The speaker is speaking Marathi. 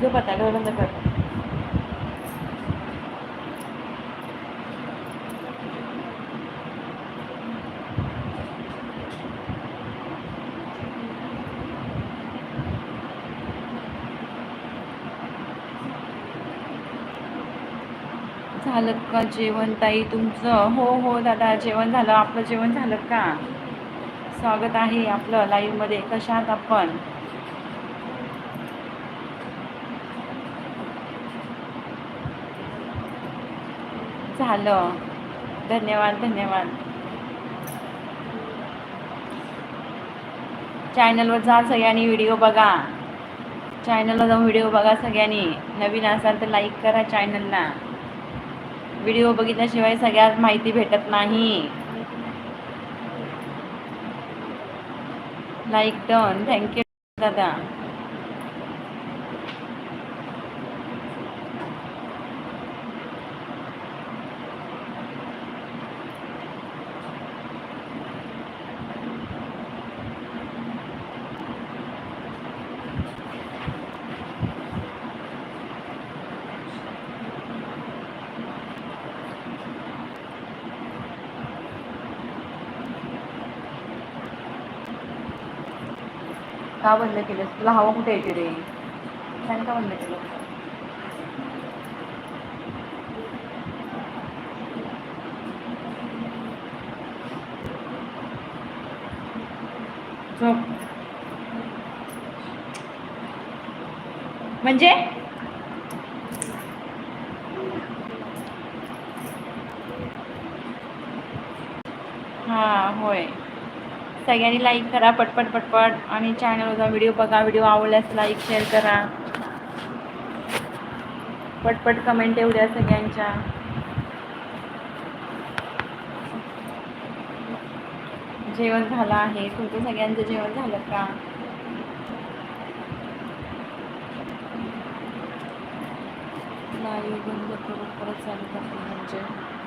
झोप आता डोळे बंद कर झालं का जेवण ताई तुमचं? हो हो दादा जेवण झालं. आपलं जेवण झालं का? स्वागत आहे आपलं लाईव्हमध्ये कशात आपण? झालं. धन्यवाद धन्यवाद. चॅनलवर जा सगळ्यांनी व्हिडिओ बघा. चॅनलला जाऊन व्हिडिओ बघा सगळ्यांनी. नवीन असाल तर लाईक करा चॅनलला व्हिडिओ बघितल्याशिवाय सगळ्यात माहिती भेटत नाही. लाईक डन थँक्यू दादा. का बंद केलंस? तुला हवा कुठे येते रे फॅन का बंद केलं? म्हणजे? हां होय. सगळ्यांनी लाईक करा पटपट पटपट. आणि चॅनलचा व्हिडिओ बघा व्हिडिओ आवडल्यास लाईक शेअर करा. पटपट कमेंट येऊ द्या सगळ्यांच्या. जेवण झालं आहे. तुमचं सगळ्यांचं जेवण झालं का? लाईव्ह बंद करून परत चालू करते म्हणजे.